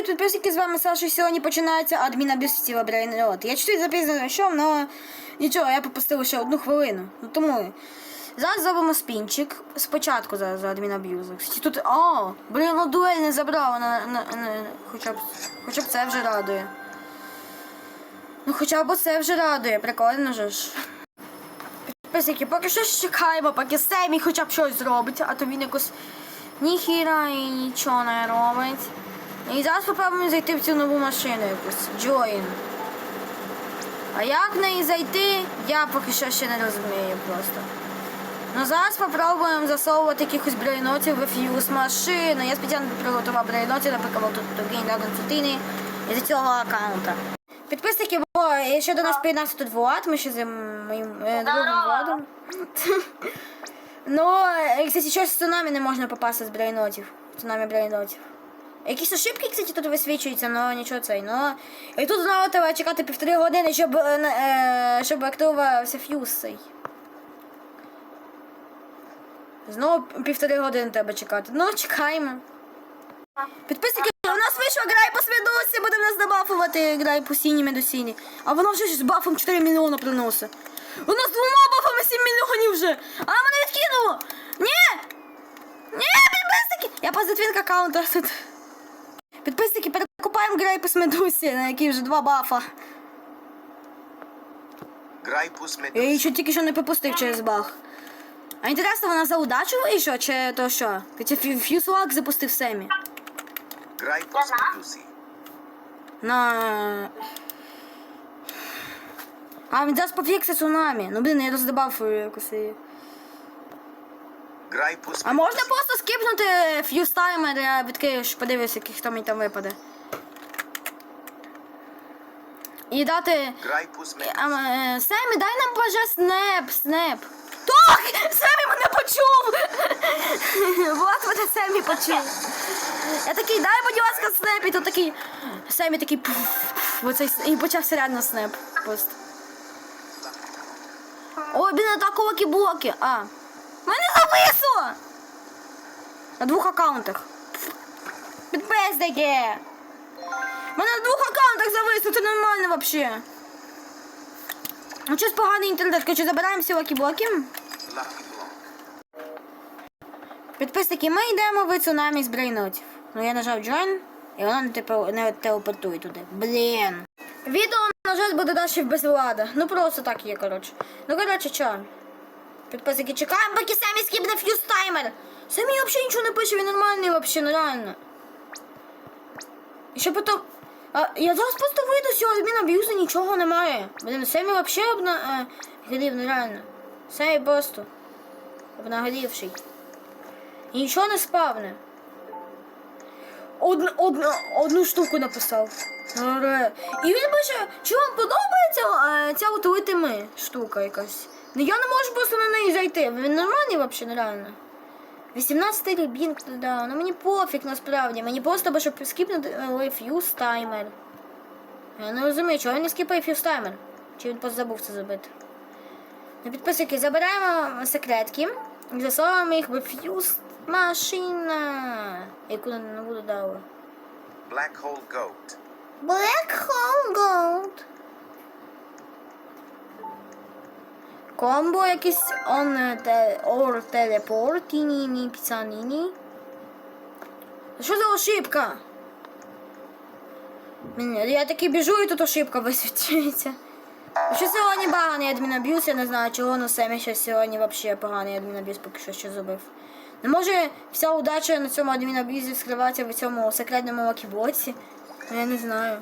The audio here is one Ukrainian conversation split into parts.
привіт, підписники, з вами Саша. Сьогодні починається адмінабюз Стіва Брейнрот. Я чуть запізно знайшов, але нічого, я попустив ще одну хвилину. Ну тому зараз зробимо спінчик. Спочатку за, за адмінаб'юзу. Кстати, Тут. О! Блін, ну дуель не забрала на, на, на, хоча б хоча б це вже радує. Ну хоча б це вже радує, прикольно же ж. Підписники, поки що чекаємо, поки Семі хоча б щось зробить, а то він якось ніхіра і нічого не робить. І зараз спробуємо зайти в цю нову машину якусь. Join. А як в неї зайти, я поки що ще не розумію просто. Ну зараз спробуємо засовувати якихось брейнотів в фьюз машину. Я спеціально приготував брейнотів, наприклад, тут Тугін Даген Сутини із цього аккаунта. Підписники, бо ще до нас приєднався тут Влад, ми ще з моїм е, другим. Владом. Ну, е, кстати, щось з цунамі не можна попасти з брейнотів. Цунамі брейнотів. Якісь ошибки, кстати, тут висвічуються, але нічого цей. Ну, і тут знову треба чекати півтори години, щоб, е, е, щоб активувався фьюз цей. Знову півтори години треба чекати. Ну, чекаємо. Підписники, у нас вийшла грай по свідосі, будемо нас добафувати грай по синій медусіні. А вона вже з бафом 4 мільйони приносить. У нас двома бафами 7 мільйонів вже. А мене відкинуло. Ні! Ні, підписники! Я поза твінк аккаунта тут. Підписники, перекупаємо грай медусі, на якій вже два бафа. Грайпус Я її ще тільки що не пропустив через баг. А інтересно, вона за удачу вийшла, чи то що? Чи фьюзлак запустив Семі? Грайпус Медузи. На. А, він зараз пофіксить цунамі. Ну блін, я роздобав е, якось її. Грайпус А можна просто скипнути фьюз таймер, я відкриєш, подивлюсь, яких хто мені там випаде. І дати. Грайпус Медузи. А, е, Семі, дай нам боже снеп, снеп. Так! Семі мене почув! Вот мене Семі почув. Я такий, дай, будь ласка, снеп, і тут такий. Семі такий пуф, оцей, і почався реально снеп. Просто. Ой, блін, атаку атакуваки блоки. А. Мене! На двох аккаунтах. Підписники! Мене на двох аккаунтах зависло, це нормально вообще. Ну, щось поганий інтернет, короче, забираємо всі лакі-блоки. Підписники, ми йдемо в цунамі з брейнотів. Ну я нажав join, і воно не, типу, не телепортує туди. Блін. Відео, на жаль, буде далі без влада. Ну просто так є, коротше. Ну, коротше, що? Підписники, чекаємо, поки самі скіпне фьюз таймер. Самі взагалі нічого не пише, він нормальний взагалі, ну реально. І ще потім. А, я зараз просто вийду з цього адміна б'юзу, нічого немає. Блін, Семі взагалі обна... е, грів, ну реально. Семі просто. Обнагорівший. І нічого не спавне. Одну, одну, одну штуку написав. Аре. І він пише, чи вам подобається е, ця от литими штука якась. Ну я не можу просто на неї зайти. Він нормальний взагалі, нереально. 18 рібінг, да. Ну мені пофіг насправді. Мені просто би, щоб скіпнути фьюз таймер. Я не розумію, чого він не скіпає фьюз таймер. Чи він просто забув це зробити. Ну, підписники, забираємо секретки засовуємо їх в фьюз машина, яку не буду дали. Black Hole Goat. Black Hole Gold. Якийсь он е, те, or ні піцаніні. Що за ошибка? Я таки біжу і тут ошибка висвічується. Що сьогодні поганий адмінаб'юз, я не знаю, чого на Семі ще сьогодні взагалі поганий адмінаб'юз поки що ще зробив. Не може вся удача на цьому адмінаб'юзі скриватися в цьому секретному лакіблоці? Ну, Я не знаю.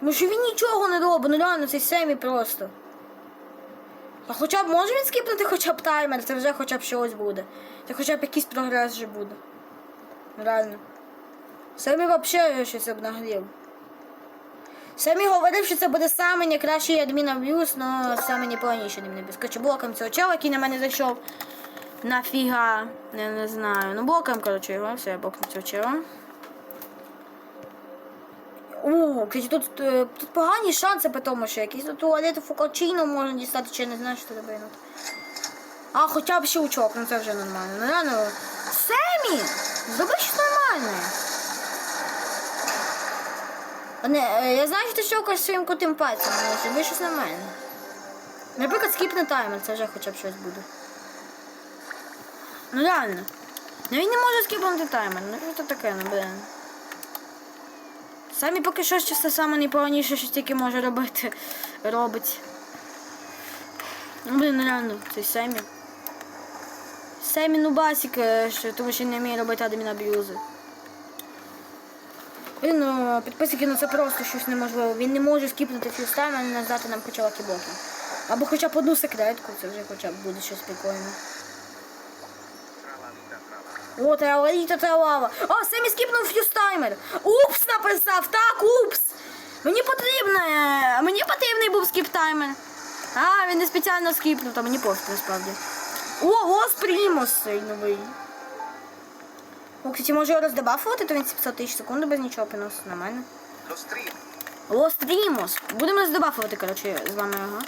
Ну що він нічого не робить, ну реально цей Семі просто. А хоча б може він скіпнути хоча б таймер, це вже хоча б щось буде. Це хоча б якийсь прогрес вже буде. Реально. Семі взагалі щось обнагрів. Семі говорив, що це буде саме найкращий адмінаб'юз, але саме найповніший адмінаб'юз. Короче, блоком цього чела, який на мене зайшов. Нафіга. Я не знаю. Ну блоком, коротше, його, все, я блокну цього чела. О, кстати, тут, е, тут погані шанси по тому, що якийсь тут туалет фокачино можна дістати, чи не знаю, що це робити. А, хоча б щелчок, ну це вже нормально. Ну реально. Семі! Зроби щось нормальне. Не, е, я знаю, що ти щелкаєш своїм котим пальцем, але зроби щось мене. Наприклад, скіпне таймер, це вже хоча б щось буде. Ну реально. Ну він не може скіпнути таймер. Ну що таке, ну блин. Самі поки що ще все саме найповніше, що тільки може робити, робить. Ну блин, ну реально, це Семі. Семі нубасик, е, що, тому що не вміє робити адмін аб'юзи. Блін, ну, підписники, ну це просто щось неможливо. Він не може скіпнути фюстайм, а не здати нам хоча лакіблоки. Або хоча б одну секретку, це вже хоча б буде щось прикольне. Tralalita, tralala. О, тралаліта тралава. О, Семі скіпнув фюстаймер. Упс написав, так, упс. Мені потрібно, е, мені потрібний був скіп-таймер. А, він не спеціально скіпнув, та мені пофіг насправді. О, Лос Примус цей новий. О, кстати, може його роздебафувати, то він 700 тисяч секунд без нічого приносить на мене. Lo stream. Будемо роздебафувати, коротше, з вами його.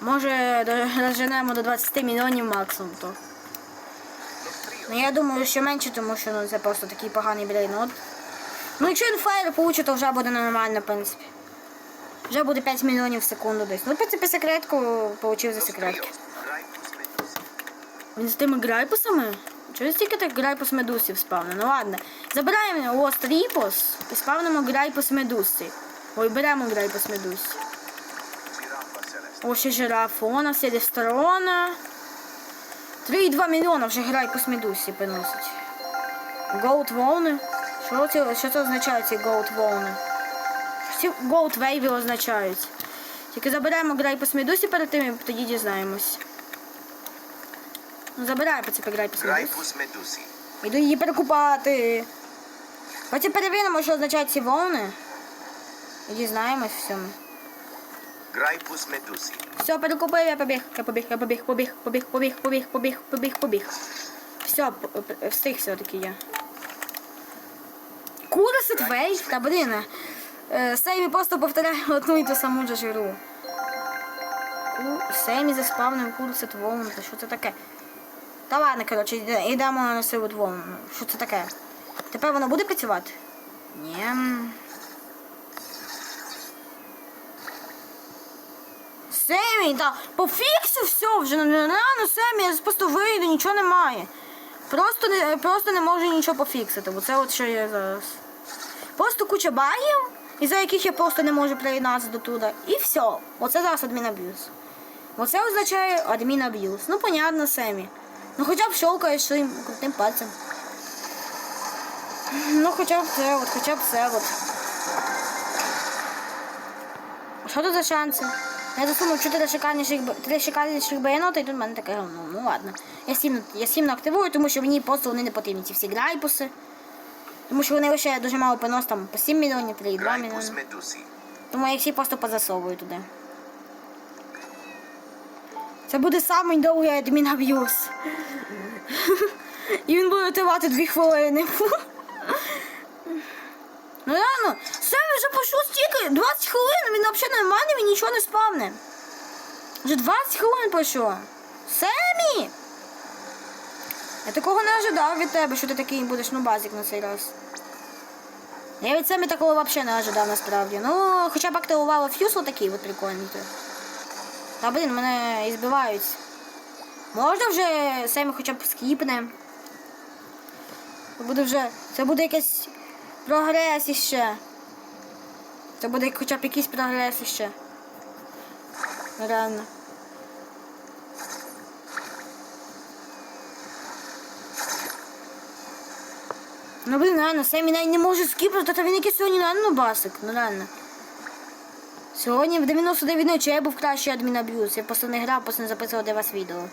Може, до- розженемо до 20 мільйонів максимум, то. Ну я думаю, що менше, тому що ну, це просто такий поганий брейнод. Ну якщо він фаєр получить, то вже буде нормально, в принципі. Вже буде 5 мільйонів в секунду десь. Ну, в принципі, секретку получив за секретки. Він з тими грайпусами? Чого стільки так грайпус медусів спавне? Ну ладно. Забираємо лост ріпус і спавнимо грайпус медусі. Ой, беремо грайпус медусі. О, ще жирафона, селестерона. 3,2 мільйона вже грайпус медусі приносить. Gold волни. Що це, що це означає ці gold волни? Ці gold вейви означають. Тільки заберемо грайпус медусі перед тим, і тоді дізнаємось. Ну, забирай по це грайпус медусі. Іду її перекупати. Потім перевіримо, що означають ці волни. І дізнаємось всьому. Gripus medusi. Все, перекупив, я побіг, я побіг, я побіг, побіг, побіг, побіг, побіг, побіг, побіг, побіг. Все, встиг все-таки я. Курси твей? Та блін. е, Сеймі просто повторяє одну і ту саму же ж гру. Ку- Сеймі заспавнив курси твоєму, та що це таке? Та ладно, коротше, йдемо на силу. Що це таке? Тепер воно буде працювати? Ні. Семі, та пофіксив все вже ну, рано, Семі, я просто вийду, нічого немає. Просто не, просто не можу нічого пофіксити, бо це от що я зараз. Просто куча багів, із-за яких я просто не можу приєднатися до туди. І все. Оце зараз адмінаб'юз. Оце означає адмінаб'юз. Ну, понятно, Семі. Ну хоча б щелкаєш своїм крутим пальцем. Ну хоча б це от, хоча б це от. Що тут за шанси? Я засунув 4 шикарніших, б- три шикарніших баянота, і тут в мене таке говно. Ну ладно. Я сімно, я сімно активую, тому що мені просто вони не потрібні, ці всі грайпуси. Тому що вони лише дуже мало приносять там по 7 мільйонів, 3,2 Gripus мільйони. Тому я їх всі просто позасовую туди. Це буде самий довгий адмінаб'юз. І він буде тривати 2 хвилини. Ну реально, Семі вже пройшло стільки, 20 хвилин, він взагалі нормальний, він нічого не спавне. Вже 20 хвилин пройшло. Семі! Я такого не ожидав від тебе, що ти такий будеш нубазик на цей раз. Я від Семі такого взагалі не ожидав насправді. Ну, хоча б активувала фьюсл такий от прикольний. то. Та блін, мене і збивають. Можна вже Семі хоча б скіпне. Це буде вже. Це буде якийсь прогрес іще. Це буде хоча б якийсь прогрес іще. Реально. Ну блін, реально, Семі навіть не може скіпнути, та він якийсь сьогодні реально басик, ну реально. Сьогодні в 99 ночі я був кращий адмінаб'юз. Я просто не грав, просто не записував для вас відео.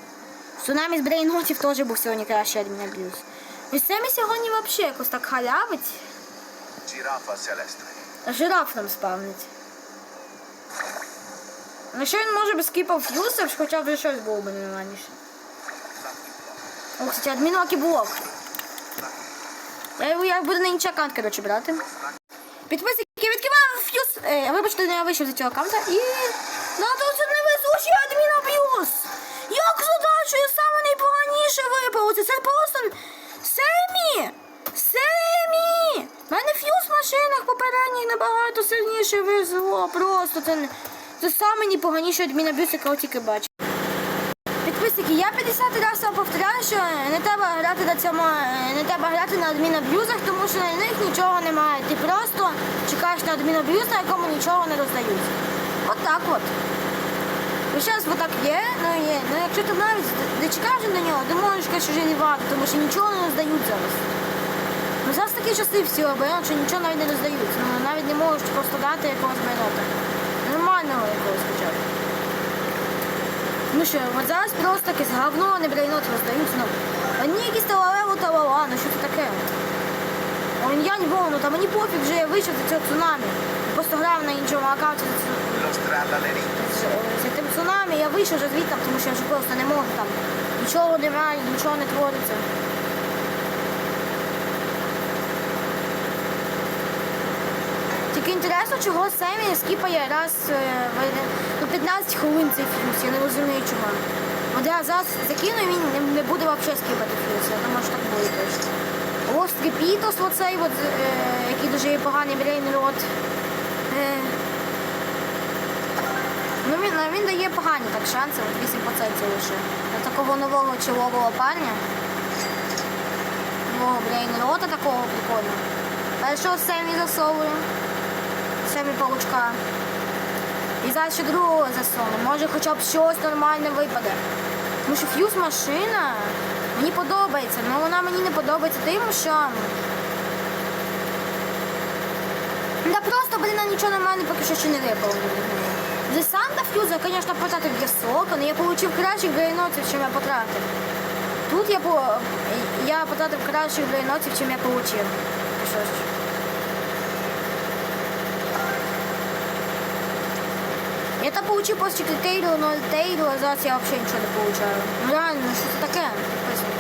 Цунамі з Брейнотів теж був сьогодні кращий адмінаб'юз. І Семі сьогодні взагалі якось так халявить. Giraffa celeste. А жираф нам спавнить. Ну що він може без скіпав фьюсер, хоча б щось було б нормальніше. О, кстати, адмінок і блок. Я, я буду на інший аккаунт, коротше, брати. Підписники, відкриваю фьюз. Е, вибачте, я вийшов з цього аккаунта і... Надо це не везучий невезучий адмінаб'юз! Як задачу, я саме найпоганіше випав. Це просто... Семі! Семі! У мене фьюз в машинах попередніх набагато сильніше везло. Просто це, не- це саме найпоганіше адмінабюз, якого тільки бачив. Підписники, я 50 разів повторяю, що не треба грати на цьому, е, не треба грати на адмінаб'юзах, тому що на них нічого немає. Ти просто чекаєш на адмінаб'юз, на якому нічого не роздають. От так от. І зараз отак є, ну є. Ну якщо ти навіть не чекаєш на нього, ти можеш що вже не варто, тому що нічого не роздають зараз. Ну зараз такі часи всі обережно, що нічого навіть не роздають. Ну навіть не можеш просто дати якогось байнота. Нормального якогось хоча б. Ну що, от зараз просто якесь говно, а не брейнот роздають. Ну, одні якісь талалеву талала, ну що це таке? Он я не ну та мені пофіг вже я вийшов за цього цунамі. Просто грав на іншому аккаунті з, тим цунамі, я вийшов вже звідти, тому що я вже просто не можу там. Нічого немає, нічого не твориться. Тільки інтересно, чого Семі скіпає раз е, ну, 15 хвилин цей фьюз, я не розумію чого. Я зараз закину, і він не, буде взагалі скіпати фьюз, я думаю, що так буде точно. Ось Тріпітос, оцей, от, е, який дуже є поганий брейн-рот. Е, Ну він, ну, він дає погані так шанси, от 8% лише. Для такого нового чолового парня. Нового брейн-рота такого прикольного. Першого Семі засовую. Семі паучка. І зараз ще другого засуну. Може хоча б щось нормальне випаде. Тому що фьюз машина мені подобається, але вона мені не подобається тим, що. Да просто, блін, нічого нормально поки що ще не випало. Десанта фьюза, звісно, потратив високо, але я отримав кращих грейнотів, чим я потратив. Тут я, по... я потратив кращих грейнотів, чим я отримав. Що ж. Я там получив после Тейлу, но Тейлу, а зараз я вообще нічого не получаю. Ну реально, це таке? Підписуй.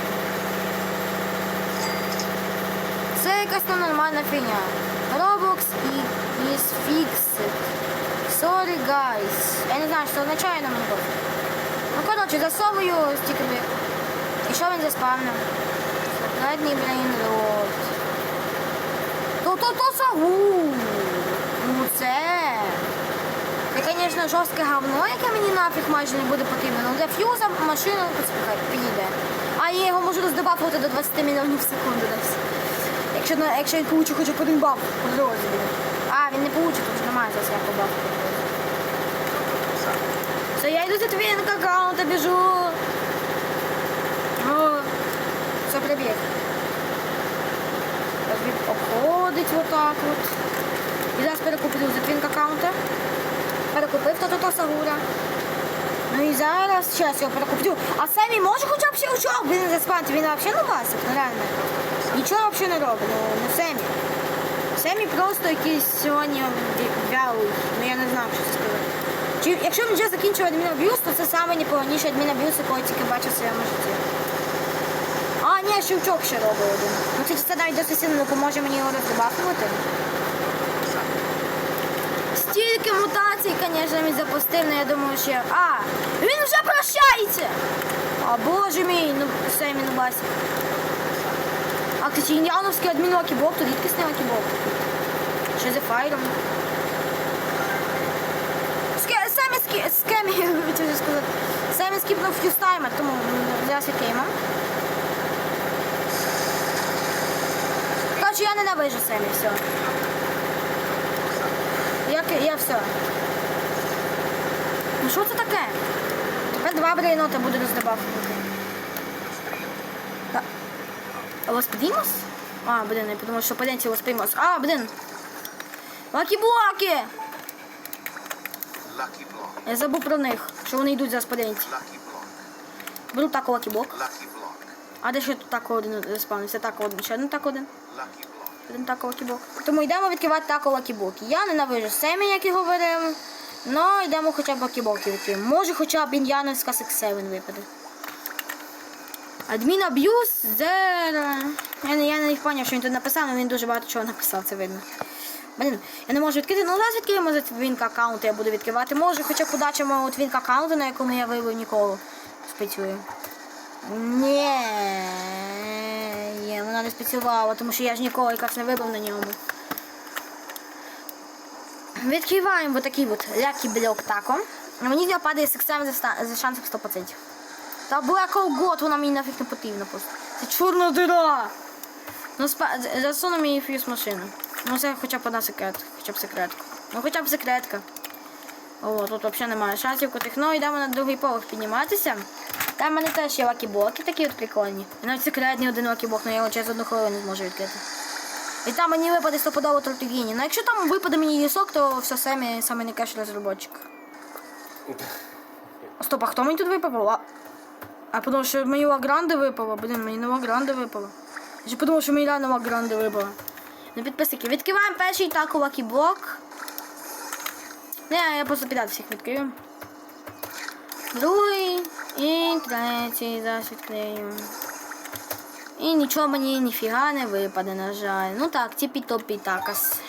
Це якась ненормальна фігня. Roblox і is fixed. Sorry, guys. Я не знаю, це означає, але мені. Ну, коротше, засовую стікери. І що він заспавнив? Секретний брейнрот. То-то-то сагу. Ну це. Це, звісно, жорстке говно, яке мені нафіг майже не буде потрібно. Ну, для фьюза машина почекай, підійде. А я його можу роздебафувати до 20 мільйонів в секунду десь. Якщо, якщо він получить хоча б один баф по дорозі. А, він не получить, тому що немає зараз ніякого бафу. Все, я йду за твоїм аккаунта, біжу. О, все, прибіг. Обходить отак от. І зараз перекуплю за твінк аккаунта. Перекупив то Сагура. Ну і зараз зараз його перекуплю. А Семі може хоча б ще очок, блін, заспати. Він взагалі не басик, ну реально. Нічого взагалі не робить, ну, ну Семі. Семі просто якийсь сьогодні вялий. Ну я не знаю, що це сказати. Чи, якщо він вже закінчив адмінаб'юз, то це саме найпоганіший адмінаб'юз, якого тільки бачив в своєму житті. А, ні, щелчок ще робить один. Ну це, це навіть досить сильно допоможе мені його роздебафувати. Стільки мутацій, звісно, він запустив, але я думаю, що... А, він вже прощається! А боже мій, ну Семі ну басі. А кстати, індіановський адмін Локібок, то рідкісний Локібок. Що за файром? Семі скі... Скемі, хотів вже сказати. Семі скіпнув фьюстаймер, тому зараз відкриємо. Короче, я ненавижу Семі, все. Як я все. Ну що це таке? Тепер два брейнота буду роздобавкувати. Та- А Лос? А, блин, я подумал, что поденти Лос. А, блин. Лакі-блоки! Я забув про них, що вони йдуть за block. Беру так лакі-блок. А де ще тут так один заспавнився? Так один. Ще один так один. Lucky. Один тако лакібок. Тому йдемо відкривати тако лакібоки. Я ненавижу Семі, як і говорив. Ну, йдемо хоча б лакібоки відкриємо. Може хоча б індіановська Секс-7 випаде. Адмін аб'юз, зера. Я, не- я що він тут написав, але він дуже багато чого написав, це видно. Блін, я не можу відкрити. Ну, зараз відкриємо за твінк аккаунт, я буду відкривати. Може, хоча б удача мого твінк аккаунту, на якому я вивів ніколи. Спецюю. Ні. Не спрацювала, тому що я ж ніколи якраз не вибрав на ньому. Відкриваємо такий от лякий блок тако. Мені нього падає сексем за, шансом 100%. Та Black год вона мені нафіг не потрібна просто. Це чорна дира. Ну, спа... засуну мені фьюз машину. Ну це хоча б одна секрет, хоча б секретка. Ну хоча б секретка. О, тут взагалі немає шансів котих. Ну, йдемо на другий поверх підніматися. Там в мене теж є лакі-блоки такі от прикольні. І навіть секретний один лакі-блок, але я його через одну хвилину зможу відкрити. І там мені випаде стопудово тортогіні. Ну якщо там випаде мені лісок, то все самі саме найкращий розробочик. Стоп, а хто мені тут випав? А, а подумав, що мені лагранди випало. Блін, мені не лагранди випало. Я подумав, що мені реально лагранди випало. Ну, підписники, відкриваємо перший таку лакі-блок. Не, я просто підряд всіх відкрию. Другий і третій зараз відкрию. І нічого мені ніфіга не випаде, на жаль. Ну так, тіпі топі такас.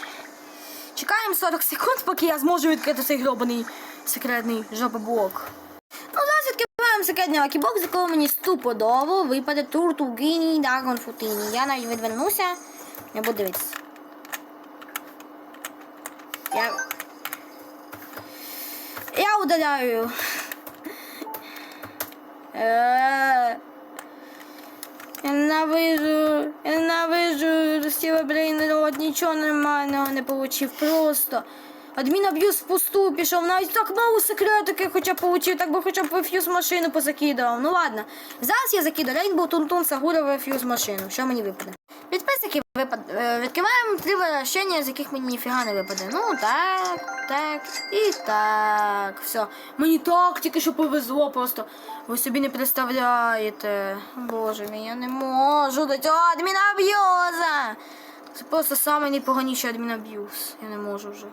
Чекаємо 40 секунд, поки я зможу відкрити цей гробаний секретний жопоблок. Ну, зараз відкриваємо секретний лакіблок, з якого мені стопудово випаде Туртугіні Дагон Футіні. Я навіть відвернуся. Я буду дивитися. Я... Я удаляю. Е, Я ненавижу, я ненавижу Стіва Брейнрод, нічого нормального не получив. Просто. Адмін аб'юз впусту пішов, навіть так мало секретики хоча б получив, так би хоча б фьюз машину позакидував. Ну ладно. Зараз я закидаю Рейнбоу Тунтун Сагурова фьюз машину. Що мені випаде? Підписники випад... е, відкриваємо три вирощення, з яких мені ніфіга не випаде. Ну так, так і так. Все. Мені так тільки що повезло просто. Ви собі не представляєте. Боже мій, я не можу до цього адмінаб'юза. Це просто самий найпоганіший адмінаб'юз. Я не можу вже.